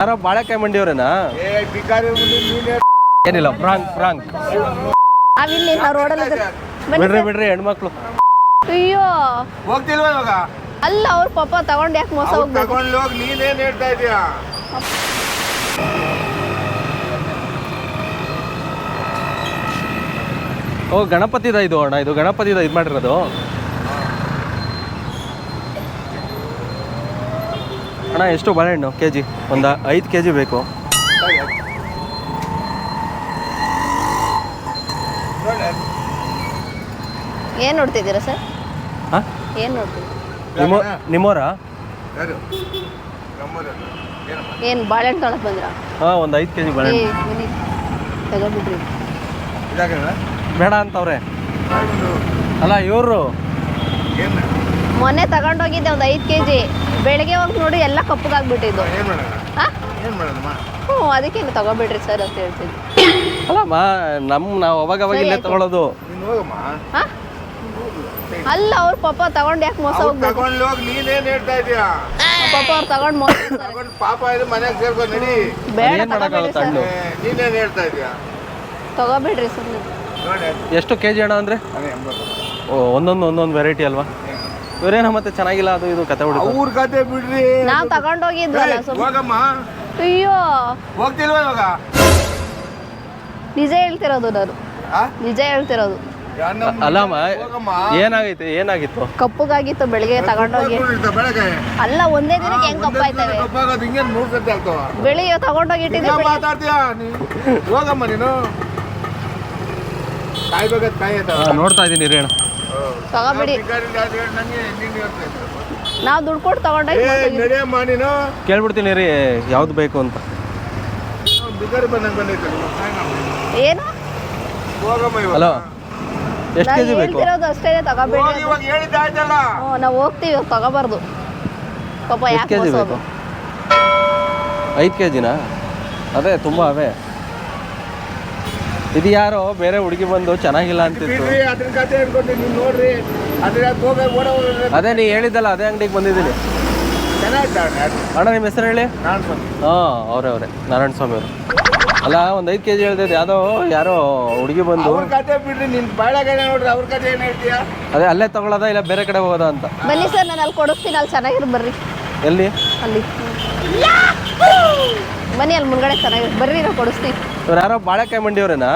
ಯಾರೋ ಬಾಳೆಕಾಯಿ ಮಂಡಿಯವ್ರೇನಾ? ಏ ಬಿಕಾರಿ ಮುಂದೆ ನೀನೇ ಏನಿಲ್ಲ ಫ್ರಾಂಕ್ ಫ್ರಾಂಕ್ ನಾವಿಲ್ಲಿ ನಾವು ರೋಡಲ್ಲಿ ಬಿಡ್ರಿ. ಬಿಡ್ರಿ ಹೆಣ್ಮಕ್ಳು. ಅಯ್ಯೋ. ಹೋಗ್ತಿಲ್ವಾ ಇವಾಗ? ಅಲ್ಲ ಅವ್ರ ಪಾಪ ತಗೊಂಡ್ ಯಾಕೆ ಮೋಸ ಹೋಗ್ಬೇಕು? ತಗೊಂಡು ಹೋಗಿ ನೀನೇನ್ ಹೇಳ್ತಾ ಇದೀಯಾ? ಓ ಗಣಪತಿದ ಇದು ಅಣ್ಣ ಇದು ಗಣಪತಿದ ಇದು ಮಾಡಿರೋದು. ಅಣ್ಣ ಎಷ್ಟು ಬಾಳೆಹಣ್ಣು ಕೆ ಜಿ ಒಂದು ಐದು ಕೆ ಜಿ ಬೇಕು. ಏನು ನೋಡ್ತಿದ್ದೀರಾ ಸರ್? ಹಾಂ? ಏನು ನೋಡ್ತಿದ್ದೀರಾ? ನಿಮ್ಮ ನಿಮ್ಮೋರಾ ಏನ್ ಬಾಳೆಹಣ್ಣು ತೊಳಕ್ ಬಂದ್ರ? ಹಾಂ ಒಂದು ಐದು ಕೆ ಜಿ ಬಾಳೆಹಣ್ಣು ತಗೊಂಡ್ಬಿಡ್ರಿ ಬೇಡ ಅಂತವ್ರೆ. ಅಲ್ಲ ಇವರು? ಏನು ಮೊನ್ನೆ ತಗೊಂಡೋಗಿದ್ದೆ ಒಂದು ಐದು ಕೆ ಜಿ ಬೆಳಗ್ಗೆ ಹೋಗಿ ನೋಡಿ ಎಲ್ಲ ಕಪ್ಪಗಾಗ್ಬಿಟ್ಟಿದ್ದು. ಏನು ಮಾಡೋಣ? ಹಾ ಏನು ಮಾಡೋಣಮ್ಮ? ಹ್ಞೂ ಅದಕ್ಕೆ ತಗೊಬಿಡ್ರಿ ಸರ್ ಅಂತ ಹೇಳ್ತಿದ್ವಿ ಅಲ್ಲಮ್ಮ ನಮ್ಮ ನಾವು ಅವಾಗ ಅವಾಗ ಇಲ್ಲೇ ತಗೊಳ್ಳೋದು ಅಲ್ಲ ಅವ್ರ ಪಾಪ ತಗೊಂಡ್ ಯಾಕೆ ಮೋಸ ಅವ್ರು ಹೋಗ್ಬೇಕು? ತಗೊಂಡು ಹೋಗಿ ನೀನೇನ್ ಹೇಳ್ತಾ ಇದೀಯಾ? ಪಾಪ ಅವ್ರು ತಗೊಂಡ್ ಮೋಸ ತಗೊಂಡು ಪಾಪ ಇದು ಮನೆಗೆ ಸೇರ್ಕೊ ನಡಿ. ಬೇಡ? ಸರ್. ನೀನೇನ್ ಹೇಳ್ತಾ ಇದೀಯಾ? ತಗೋಬೇಡ್ರಿ ಸುಮ್ಮನೆ ಎಷ್ಟು ಕೆ ಜಿ ಅಂದ್ರೆ? ಅಂದರೆ ಓ ಒಂದೊಂದು ಒಂದೊಂದು ವೆರೈಟಿ ಅಲ್ವಾ? ಇವರೇನ ಮತ್ತೆ ಚೆನ್ನಾಗಿಲ್ಲ ಅದು ಇದು ಕತೆ ಹುಡುಗ ಊರ್ ಕತೆ ಬಿಡ್ರಿ. ನಾವ್ ತಗೊಂಡೋಗಿದ್ವಲ್ಲ ಏ, ಹೋಗಮ್ಮ. ಅಯ್ಯೋ. ಹೋಗ್ತಿಲ್ವಾ ಇವಾಗ? ನಿಜ ಹೇಳ್ತಿರೋದು ನಾನು ಆ? ನಿಜ ಹೇಳ್ತಿರೋದು. ಯಾರ್ನಮ್ಮ? ಅಲ್ಲಮ್ಮ ಹೋಗಮ್ಮ. ಏನಾಗೈತೆ ಏನಾಗಿತ್ತು? ಕಪ್ಪಗಾಗಿತ್ತು ಬೆಳಿಗ್ಗೆ ತಗೊಂಡೋಗಿ. ಬೆಳಗ್ಗೆ. ಅಲ್ಲ ಒಂದೇ ದಿನಕ್ಕೆ ಹೆಂಗ್ ಕಪ್ಪಾಯ್ತವೆ? ಕಪ್ಪಾಗೋದು ಹಿಂಗೆ ಮೂರ್ ಸತಿ ಆಗ್ತಾವ ಬೆಳಿಗ್ಗೆ ತಗೊಂಡೋಗಿ ಇಟ್ಟಿದ್ದೆ ಹಿಂಗೆ ಬೆಳಿಗ್ಗೆ- ಮಾತಾಡ್ತೀಯ? ನೀ ಹೋಗಮ್ಮ ನೀನು. ಕಾಯ್ಬೇಕಾದ್ ಕಾಯಿ ಹಾ, ನೋಡ್ತಾ ಇದೀನಿ ರೀ ಅಣ್ಣ. ತಗೋಬಿಡಿ. ನಾವ್ ದುಡ್ಡು ಕೊಟ್ಟು ತಗೊಂಡೋಗಿ ಕೇಳ್ಬಿಡ್ತೀನಿ ರೀ ಯಾವ್ದು ಬೇಕು ಅಂತ. ಏನು? ಹಲೋ ಎಷ್ಟು ಕೆ ಬೇಕು? ಹೇಳ್ತಿರೋದು ಅಷ್ಟೇ ತಗೋಬೇಡಿ ಹ್ಞೂ ನಾವು ಹೋಗ್ತೀವಿ ತಗೋಬಾರ್ದು. ಪಾಪ ಯಾಕೆ ಕೆ ಜಿ ಬೇಕು? ಐದು ಕೆ ಜಿನಾ ಅದೇ ತುಂಬಾ ಅವೇ. ಇದು ಯಾರೋ ಬೇರೆ ಹುಡುಗಿ ಬಂದು ಚೆನ್ನಾಗಿಲ್ಲ ಅಂತಿತ್ತು. ಬಿಡ್ರಿ ಅದ್ರ ಕತೆ ಹೇಳ್ಕೊಂಡು ನೀವು ನೋಡ್ರಿ ಅದ್ರ ಹೋಗ ಓಡ ಅದೇ ನೀ ಹೇಳಿದ್ದಲ್ಲ ಅದೇ ಅಂಗಡಿಗೆ ಬಂದಿದ್ದೀನಿ. ಅಣ್ಣ ನಿಮ್ಮ ಹೆಸರು ಹೇಳಿ? ಹಾ ಅವ್ರೆ ಹಾಂ ಅವರೇ ನಾರಾಯಣ ಸ್ವಾಮಿ ಅವರು. ಅಲ್ಲ ಒಂದು ಐದು ಕೆ ಜಿ ಹೇಳ್ತಿದ್ದೆ ಯಾವುದೋ ಯಾರೋ ಹುಡುಗಿ ಬಂದು. ಅವ್ರ ಕತೆ ಬಿಡ್ರಿ ನಿನ್ ಬಾಳೆಗಡೆ ನೋಡ್ರಿ ಅವ್ರ ಕತೆ ಏನ್ ಹೇಳ್ತೀಯ? ಅದೇ ಅಲ್ಲೇ ತಗೊಳ್ಳೋದ ಇಲ್ಲ ಬೇರೆ ಕಡೆ ಹೋಗೋದ ಅಂತ? ಬನ್ನಿ ಸರ್ ನಾನು ಅಲ್ಲಿ ಕೊಡಿಸ್ತೀನಿ ಅಲ್ಲಿ ಚೆನ್ನಾಗಿರು ಬರ್ರಿ. ಎಲ್ಲಿ? ಅಲ್ಲಿ. ಬನ್ನಿ ಅಲ್ಲಿ ಮುಂದ್ಗಡೆ ಚೆನ್ನಾಗಿರು. ಬರ್ರಿ ನಾವು ಕೊಡಿಸ್ತೀವಿ ಇವ್ರು ಯಾರೋ ಬಾಳೆಕಾಯಿ ಮಂಡಿಯವ್ರೇನಾ?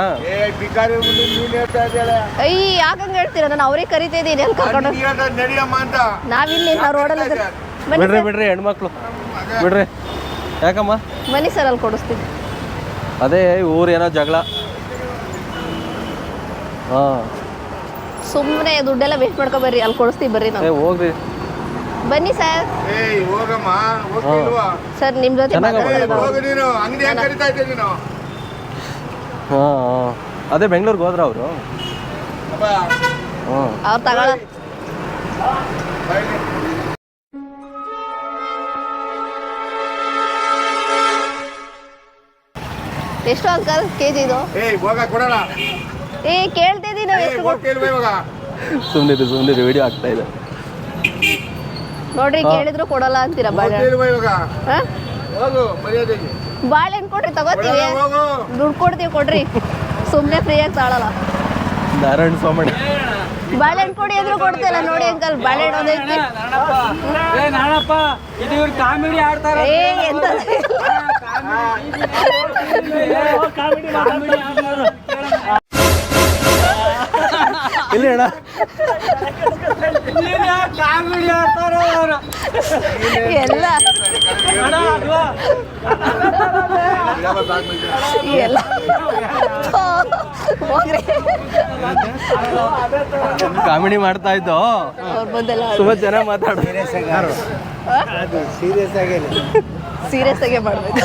ಅಯ್ಯ ಯಾಕಂಗೆ ಹೇಳ್ತೀರ? ನಾನು ಅವ್ರಿಗೆ ಕರಿತಿದ್ದೀನಿ ಎಲ್ಲಿ ಕರ್ಕೊಂಡು ಹೋಗಿ ನಡಿಯಮ್ಮ ಅಂತ. ನಾವಿಲ್ಲಿ ನಾವು ರೋಡಲ್ಲಿ ಬಿಡ್ರಿ ಬಿಡ್ರಿ ಹೆಣ್ಮಕ್ಳು. ಬಿಡ್ರಿ. ಯಾಕಮ್ಮ? ಬನ್ನಿ ಸರ್ ಅಲ್ಲಿ ಕೊಡಿಸ್ತೀವಿ ಅದೇ ಊರು ಏನೋ ಜಗಳ. ಹಾಂ. ಸುಮ್ಮನೆ ದುಡ್ಡೆಲ್ಲ ವೇಸ್ಟ್ ಮಾಡ್ಕೊ ಬರ್ರಿ ಅಲ್ಲಿ ಕೊಡಿಸ್ತೀವಿ ಬರ್ರಿ ಏ ನಾವು ಹೋಗ್ರಿ. ಬನ್ನಿ ಸರ್. ಹೋಗಮ್ಮ. ಹೋಗ್ತಿಲ್ವಾ ಸರ್ ನಿಮ್ಮ ಜೊತೆ ಚೆನ್ನಾಗಿ ಮಾತಾಡೋದು ಹೋಗು ನೀನು. ಅಂಗಡಿ ಕರಿತಾ ನೀನು? ಹಾಂ ಹಾಂ. ಅದೇ ಬೆಂಗಳೂರಿಗೆ ಹೋದ್ರ ಅವರು? ಹ್ಞೂ ಅವ್ರು ತಗೊಳ. ಎಷ್ಟು ಅಂಕಲ್ ಕೆ ಜಿ ಇದು ಏ ಕೇಳ್ತಿದ್ದೀನಿ ನಾವು ಎಷ್ಟು ಕೊಡ್- ಇವಾಗ. ಸುಮ್ಮನಿರಿ ಸುಮ್ಮನಿರಿ ವಿಡಿಯೋ ಆಗ್ತಾ ಇದೆ. ನೋಡ್ರಿ. ಕೇಳಿದ್ರು ಕೊಡಲ್ಲ ಅಂತೀರಾ ಬಾಳೆ? ಹೋಗು ಮರ್ಯಾದೆಗೆ. ಬಾಳೆಹಣ್ಣು ಕೊಡ್ರಿ ತಗೋತೀವಿ. ದುಡ್ಡು ಕೊಡ್ತೀವಿ ಕೊಡ್ರಿ. ಸುಮ್ಮನೆ ಫ್ರೀಯಾಗಿ ತಾಳಲ್ಲ ನಾರಾಯಣ ಸ್ವಾಮಿ. ಬಾಳೆಹಣ್ಣು ಕೊಡಿ ಅಂದ್ರೂ ಕೊಡ್ತಿಲ್ಲ ನೋಡಿ ಅಂಕಲ್ ಬಾಳೆಹಣ್ಣು ಒಂದೈತಿ ಏ ನಾಣಪ್ಪ ಇದು ಇವ್ರು ಕಾಮಿಡಿ ಆಡ್ತಾರೆ ಏ ಎಂತ? ಕಾಮಿಡಿ ಆಡ್ತಾರ ಇಲ್ಲಿ ಅಣ್ಣ. ಕಾಮಿಡಿ ಆಡ್ತಾರ ಎಲ್ಲ ಅಣ್ಣ, ಅದು ಎಲ್ಲ. ಹೋಗ್ರಿ ಕಾಮಿಡಿ ಮಾಡ್ತಾ ಇದ್ದೋ? ಅವ್ರ ಬಂದೆಲ್ಲ ತುಂಬಾ ಚೆನ್ನಾಗಿ ಮಾತಾಡ ಸೀರಿಯಸ್ ಆಗಿ ಮಾಡ್ಬೇಕು.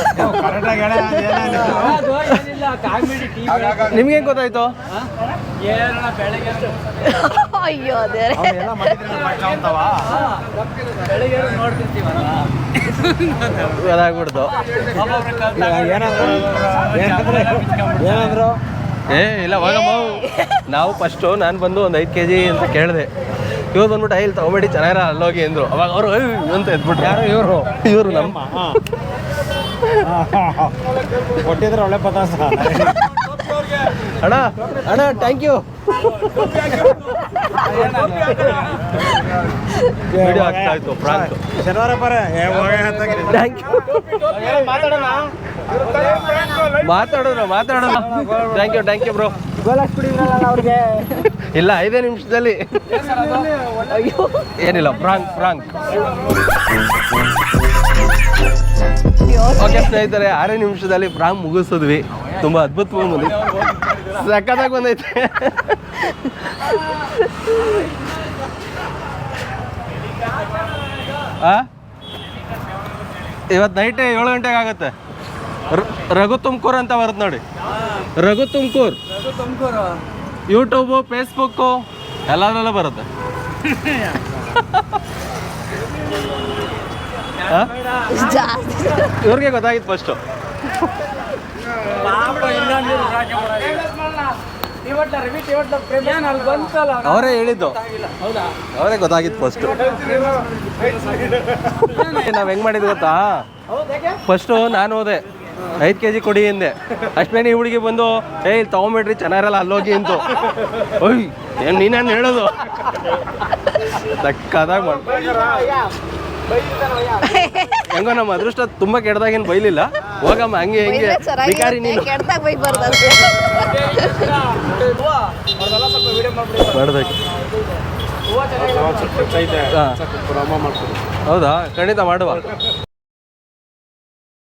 ಏನಿಲ್ಲ ಕಾಮಿಡಿ ಟಿವಿ ನಿಮ್ಗೆ ಹೆಂಗ್ ಗೊತ್ತಾಯ್ತು? ಅಯ್ಯೋ ಅದೇ. ಏ ಇಲ್ಲ ಹೋಗಮ್ಮ. ನಾವು ಫಸ್ಟು ನಾನು ಬಂದು ಒಂದು ಐದು ಕೆ ಜಿ ಅಂತ ಕೇಳಿದೆ. ಇವ್ರು ಬಂದ್ಬಿಟ್ಟು ಐಲ್ ತಗೊಬೇಡಿ ಚೆನ್ನಾಗಿರ ಅಲ್ಲೋಗಿ ಅಂದ್ರು. ಅವಾಗ ಅವರು ಅಂತ ಎದ್ಬಿಟ್ರು. ಯಾರು ಇವರು? ಇವರು ನಮ್ಮ ಕೊಟ್ಟಿದ್ರೆ ಒಳ್ಳೆ ಪದಾರ್ಥ. ಅಣ್ಣ ಅಣ್ಣ ಥ್ಯಾಂಕ್ ಯು ವಿಡಿಯೋ ಆಗ್ತಾ ಇತ್ತು ಪ್ರಾಂಕ್. ಶನಿವಾರ ಬರ ಥ್ಯಾಂಕ್ ಯು. ಮಾತಾಡೋಣ ಮಾತಾಡೋಣ. Thank you thank you bro. ಅವ್ರಿಗೆ ಇಲ್ಲ ಐದೇ ನಿಮಿಷದಲ್ಲಿ. ಏನಿಲ್ಲ ಫ್ರಾಂಕ್ ಫ್ರಾಂಕ್ ಓಕೆ ಸ್ನೇಹಿತರೆ ಆರೇ ನಿಮಿಷದಲ್ಲಿ ಫ್ರಾಂಕ್ ಮುಗಿಸಿದ್ವಿ. ತುಂಬ ಅದ್ಭುತವಾಗಿ ಸಕ್ಕತ್ತಾಗಿ ಬಂದೈತೆ. ಇವತ್ತು ನೈಟ್ ಏಳು ಗಂಟೆಗೆ ಆಗುತ್ತೆ. ರಘು ತುಮಕೂರು ಅಂತ ಬರುತ್ತೆ ನೋಡಿ. ರಘು ತುಮಕೂರು. ಯೂಟ್ಯೂಬು ಫೇಸ್ಬುಕ್ಕು ಎಲ್ಲದರಲ್ಲೂ ಬರುತ್ತೆ. ಇವ್ರಿಗೆ ಗೊತ್ತಾಗಿತ್ತು ಫಸ್ಟು ಅವರೇ ಹೇಳಿದ್ದು. ಅವರೇ ಗೊತ್ತಾಗಿತ್ತು ಫಸ್ಟ್ ನಾವು? ಹೆಂಗ್ ಮಾಡಿದ್ ಗೊತ್ತಾ? ಫಸ್ಟು ನಾನು ಹೋದೆ. ಐದು ಕೆ ಜಿ ಕೊಡಿ ಹಿಂದೆ ಅಷ್ಟೇ ಈ ಹುಡುಗಿ ಬಂದು ಏ ಇಲ್ಲಿ ತಗೊಂಬಿಡ್ರಿ ಚೆನ್ನಾಗಿರಲ್ಲ ಅಲ್ಲೋಗಿ ಅಂತ. ಓಯ್ ಏನು ನೀನೇನು ಹೇಳೋದು? ಸಕ್ಕದಾಗ ಮಾಡಿ ಹೆಂಗೋ ನಮ್ಮ ಅದೃಷ್ಟ ತುಂಬಾ ಕೆಡ್ದಾಗೇನು ಬೈಲಿಲ್ಲ. ಹೋಗಮ್ಮ ಹಂಗೆ ಹೆಂಗೆ. ಬಿಕಾರಿ ನೀನು. ಕೆಡ್ದಾಗ ಹೌದಾ? ಖಂಡಿತ ಮಾಡುವ.